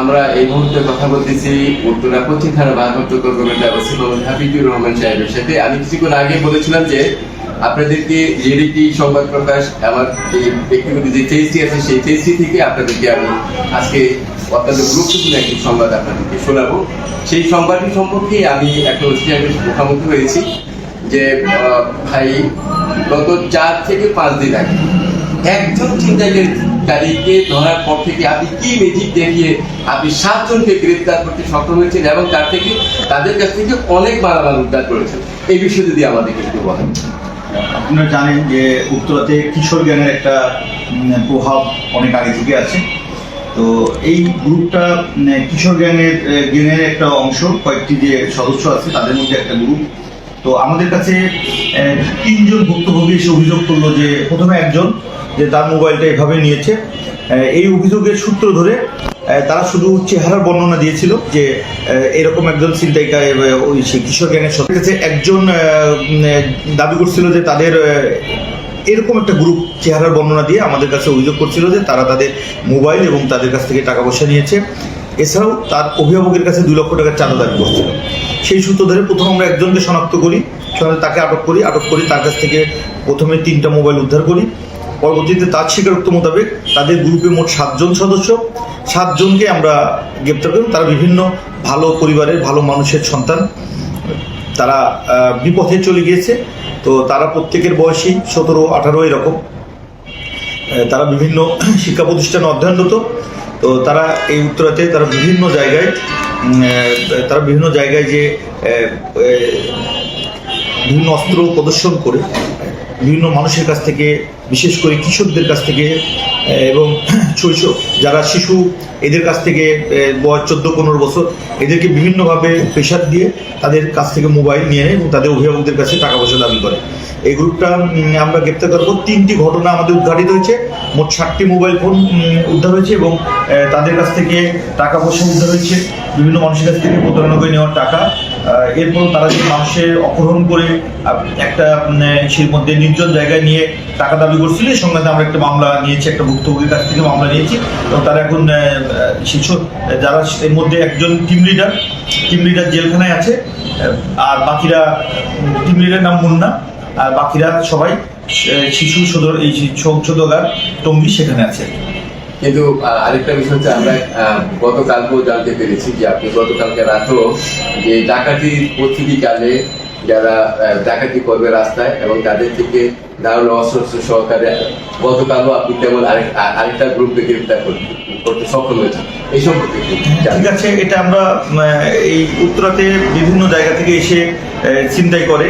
আমরা এই মুহূর্তে কথা বলতেছি উত্তরা পশ্চিম থানা ভারপ্রাপ্ত কর্মকর্তা ওসি মোহাম্মদ হাফিজুর রহমান সাহেবের সাথে। আমি কিছুক্ষণ আগে বলেছিলাম যে, আপনাদেরকে রিয়েলিটি সংবাদ প্রকাশ, আমার যে ব্যক্তিগত যে চেষ্টি আছে, সেই চেষ্টি থেকে আপনাদেরকে আমি আজকে অত্যন্ত গুরুত্বপূর্ণ একটি সংবাদ আপনাদেরকে শোনাবো। সেই সংবাদটি সম্পর্কে আমি একটা সাহেবের মুখোমুখি হয়েছি যে ভাই, গত চার থেকে পাঁচ দিন আগে একজন ছিনতাইকারীকে ধরার পর থেকে আপনি কি ম্যাজিক দেখিয়ে আপনি সাতজনকে গ্রেফতার করতে সক্ষম হয়েছেন এবং তার থেকে তাদের কাছ থেকে অনেক মালামাল উদ্ধার করেছেন? এই বিষয়ে যদি আমাদেরকে একটু বলেন। আপনারা জানেন যে উত্তরাতে কিশোর জ্ঞানের একটা প্রভাব অনেক আগে থেকে আছে। তো এই গ্রুপটা কিশোর জ্ঞানের জ্ঞানের একটা অংশ, কয়েকটি যে সদস্য আছে, তাদের মধ্যে একটা গ্রুপ। তো আমাদের কাছে তিনজন ভুক্তভোগী এসে অভিযোগ করল যে, প্রথমে একজন, যে তার মোবাইলটা এভাবে নিয়েছে। এই অভিযোগের সূত্র ধরে তারা শুধু চেহারার বর্ণনা দিয়েছিল যে এরকম একজন চিন্তাইকা ওই সেই কিশোর গ্যাংয়ের সাথে কাছে একজন দাবি করছিল যে তাদের এরকম একটা গ্রুপ চেহারার বর্ণনা দিয়ে আমাদের কাছে অভিযোগ করছিল যে তারা তাদের মোবাইল এবং তাদের কাছ থেকে টাকা পয়সা নিয়েছে। এছাড়াও তার অভিভাবকের কাছে দুই লক্ষ টাকার চাঁদা দাবি করছিল সেই সূত্র ধরে প্রথম আমরা একজনকে শনাক্ত করি তাকে আটক করি আটক করি, তার কাছ থেকে প্রথমে তিনটা মোবাইল উদ্ধার করি। পরবর্তীতে তার স্বীকারোক্ত মোতাবেক তাদের গ্রুপে মোট সাতজন সদস্য। সাতজনকে আমরা গ্রেপ্তার করি তারা বিভিন্ন ভালো পরিবারের, ভালো মানুষের সন্তান। তারা বিপথে চলে গিয়েছে। তো তারা প্রত্যেকের বয়সী সতেরো, আঠারো এরকম। তারা বিভিন্ন শিক্ষা প্রতিষ্ঠানে অধ্যয়নরত। তো তারা এই উত্তরাতে তারা বিভিন্ন জায়গায় তারা বিভিন্ন জায়গায় যে বিভিন্ন অস্ত্র প্রদর্শন করে। বিভিন্ন মানুষের কাছ থেকে, বিশেষ করে কিশোরদের কাছ থেকে এবং শৈশব যারা শিশু, এদের কাছ থেকে বয়স চোদ্দ, পনেরো বছর, এদেরকে বিভিন্নভাবে প্রেশার দিয়ে তাদের কাছ থেকে মোবাইল নিয়ে নেয় এবং তাদের অভিভাবকদের কাছে টাকা পয়সা দাবি করে। এই গ্রুপটা আমরা গ্রেপ্তার করব তিনটি ঘটনা আমাদের উদ্ঘাটিত হয়েছে। মোট ষাটটি মোবাইল ফোন উদ্ধার হয়েছে এবং তাদের কাছ থেকে টাকা পয়সা উদ্ধার হয়েছে। বিভিন্ন মানুষের কাছ থেকে প্রতারণা করে নেওয়ার টাকা। এরপর তারা যে মানুষের অপহরণ করে একটা সেই মধ্যে নির্জন জায়গায় নিয়ে টাকা দাবি করছিল, এই সংক্রান্তে আমরা একটা মামলা নিয়েছি, একটা ভুক্তভোগীর কাছ থেকে মামলা নিয়েছি। এবং তারা এখন শিশু যারা এর মধ্যে একজন টিম লিডার টিম লিডার জেলখানায় আছে আর বাকিরা টিম লিডার নাম মুন্না, আর বাকিরা সবাই শিশু সদর, এই সংশোধকার টঙ্গি সেখানে আছে। কিন্তু আরেকটা বিষয় হচ্ছে আমরা গতকালকেও জানতে পেরেছি যে আপনি গতকালকে রাতেও যে ডাকাতি প্রস্তুতিকালে যারা ডাকাতি করবে রাস্তায় এবং তাদের থেকে ধারণ অস্ত্র সহকারে গতকালও আপনি আ- আরেকটা গ্রুপকে গ্রেপ্তার করতে সক্ষম হয়েছেন। এই সম্পর্কে একটু ঠিক আছে এটা আমরা এই উত্তরাতে বিভিন্ন জায়গা থেকে এসে আহ, ছিনতাই করে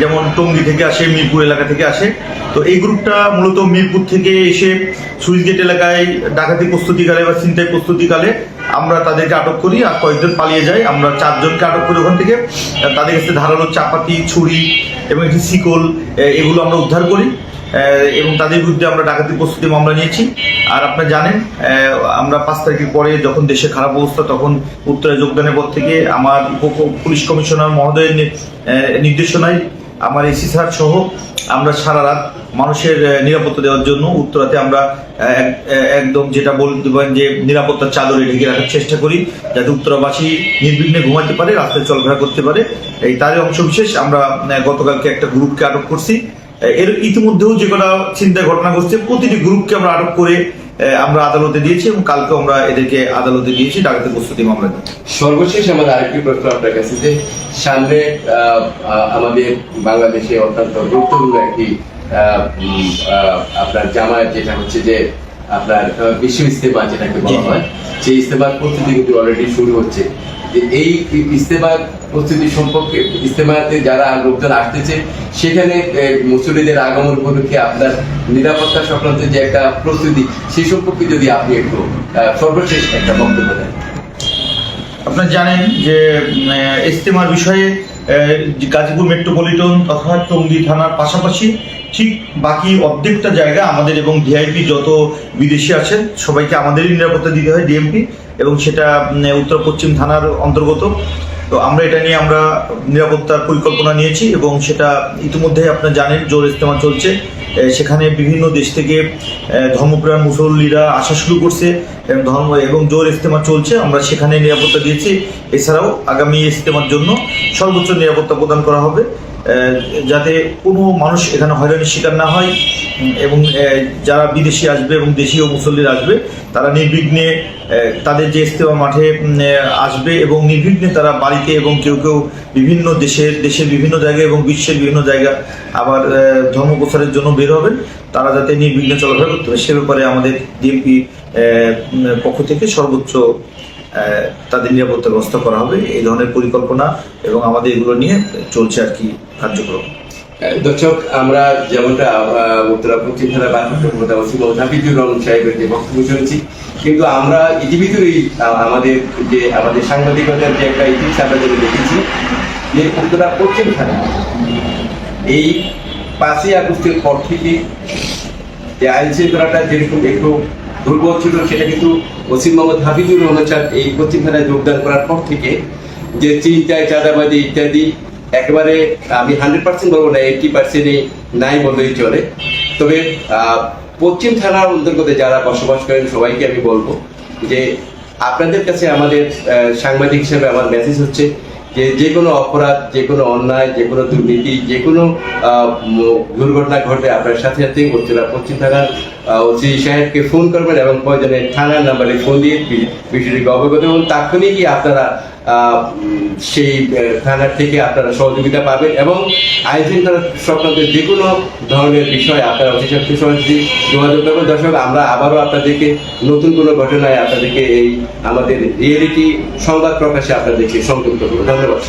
যেমন টঙ্গী থেকে আসে মিরপুর এলাকা থেকে আসে। তো এই গ্রুপটা মূলত মিরপুর থেকে এসে সুইচ গেট এলাকায় ডাকাতি প্রস্তুতিকালে বা ছিনতাই প্রস্তুতিকালে আমরা তাদেরকে আটক করি আর কয়েকজন পালিয়ে যায়। আমরা চারজনকে আটক করি ওখান থেকে। তাদের কাছে ধারালো চাপাতি ছুরি এবং একটি শিকল এগুলো আমরা উদ্ধার করি। এবং তাদের বিরুদ্ধে আমরা ডাকাতি প্রস্তুতি মামলা নিয়েছি। আর আপনারা জানেন আমরা পাঁচ তারিখের পরে যখন দেশের খারাপ অবস্থা, তখন উত্তরে যোগদানের পর থেকে আমার উপ- পুলিশ কমিশনার মহোদয়ের নির্দেশনায় আমার এসি স্যার সহ আমরা সারা রাত মানুষের নিরাপত্তা দেওয়ার জন্য উত্তরাতে আমরা এক- একদম যেটা বলতে পারেন যে নিরাপত্তার চাদরে ঢেকে রাখার চেষ্টা করি, যাতে উত্তরাবাসী নির্বিঘ্নে ঘুমাতে পারে রাস্তায় চলাফেরা করতে পারে। এই তারই অংশ বিশেষ আমরা গতকালকে একটা গ্রুপকে আটক করছি। এর ইতিমধ্যেও যে কটা চিন্তার ঘটনা ঘটছে প্রতিটি গ্রুপকে আমরা আটক করে আমরা আদালতে দিয়েছি এবং কালকে আমরা এদেরকে আদালতে দিয়েছি ডাকাতি প্রস্তুতি মামলা সর্বশেষ আমাদের আরেকটি প্রশ্ন আপনার কাছে যে সামনে আমাদের বাংলাদেশে অত্যন্ত গুরুত্বপূর্ণ একটি আপনার জামায়াত যেটা হচ্ছে যে আপনার বিশ্ব ইস্তেমা যেটাকে বলা হয় সেই ইস্তেমার প্রস্তুতি কিন্তু অলরেডি শুরু হচ্ছে। যে এই ইস্তেমার প্রস্তুতি সম্পর্কে ইস্তেমাতে যারা লোকজন আসতেছে, সেখানে মুসলিদের আগমন উপলক্ষে আপনার নিরাপত্তা সংক্রান্ত যে একটা প্রস্তুতি, সেই সম্পর্কে যদি আপনি একটু সর্বশেষ একটা বক্তব্য দেন। আপনারা জানেন যে ইস্তেমার বিষয়ে গাজীপুর মেট্রোপলিটন তথা টঙ্গী থানার পাশাপাশি ঠিক বাকি অর্ধেকটা জায়গা আমাদের এবং ভিআইপি যত বিদেশি আছেন, সবাইকে আমাদেরই নিরাপত্তা দিতে হয়, ডিএমপি, এবং সেটা উত্তর পশ্চিম থানার অন্তর্গত। তো আমরা এটা নিয়ে আমরা নিরাপত্তার পরিকল্পনা নিয়েছি এবং সেটা ইতিমধ্যে আপনারা জানেন, জোর ইস্তেমা চলছে। সেখানে বিভিন্ন দেশ থেকে ধর্মপ্রাণ মুসল্লিরা আসা শুরু করছে ধর্ম এবং জোর ইস্তেমা চলছে। আমরা সেখানে নিরাপত্তা দিয়েছি। এছাড়াও আগামী ইস্তেমার জন্য সর্বোচ্চ নিরাপত্তা প্রদান করা হবে। যাতে কোনো মানুষ এখানে হয়রানির শিকার না হয় এবং যারা বিদেশি আসবে এবং দেশীয় মুসল্লিরা আসবে তারা নির্বিঘ্নে তাদের যে ইস্তেমা মাঠে আসবে এবং নির্বিঘ্নে তারা বাড়িতে এবং কেউ কেউ বিভিন্ন দেশের দেশের বিভিন্ন জায়গায় এবং বিশ্বের বিভিন্ন জায়গা আবার এ, ধর্ম প্রচারের জন্য বের হবেন। তারা যাতে নির্বিঘ্নে চলাফেরা করতে পারে। সে ব্যাপারে আমাদের ডিএমপি পক্ষ থেকে সর্বোচ্চ তাদের নিরাপত্তা ব্যবস্থা করা হবে, এই ধরনের পরিকল্পনা এবং আমাদের এগুলো নিয়ে চলছে আর কি কার্যক্রম। দর্শক, আমরা যেমনটা উত্তরা পশ্চিম থানা বক্তব্য শুনেছি, কিন্তু আমরা ইতিভিতরেই আমাদের যে, আমাদের সাংবাদিকতার যে একটা ইতিহাস আমরা যেটা দেখেছি, যে উত্তরা পশ্চিম থানা, এই পাঁচই আগস্টের পর থেকে যে আইন শৃঙ্খলাটা যেরকম একটু দুর্বল ছিল, সেটা কিন্তু ওসিম মোহাম্মদ হাফিজুর রহমান সাহেব এই পশ্চিম থানায় যোগদান করার পর থেকে যে চিন্তায় চাঁদাবাদি ইত্যাদি একেবারে আমি হান্ড্রেড পার্সেন্ট বলব না এইটি পার্সেন্টই নাই বললেই চলে। তবে পশ্চিম থানার অন্তর্গত যারা বসবাস করেন, সবাইকে আমি বলব যে আপনাদের কাছে আমাদের সাংবাদিক হিসেবে আমার মেসেজ হচ্ছে যে যে কোনো অপরাধ, যে কোনো অন্যায়, যে কোনো দুর্নীতি, যে কোনো দুর্ঘটনা ঘটে আপনার সাথে সাথে উত্তরা পশ্চিম থানার ওসি সাহেবকে ফোন করবেন এবং প্রয়োজনে থানার নাম্বারে ফোন দিয়ে বিষয়টিকে অবগত এবং তাৎক্ষণিকই আপনারা সেই থানার থেকে আপনারা সহযোগিতা পাবেন এবং শৃঙ্খলা সংক্রান্ত যে কোনো ধরনের বিষয় আপনারা সত্ত্বে সরাসরি যোগাযোগ করবেন। দর্শক, আমরা আবারও আপনাদেরকে নতুন কোনো ঘটনায় আপনাদেরকে এই আমাদের রিয়েলিটি সংবাদ প্রকাশে আপনাদেরকে সংযুক্ত করব। ধন্যবাদ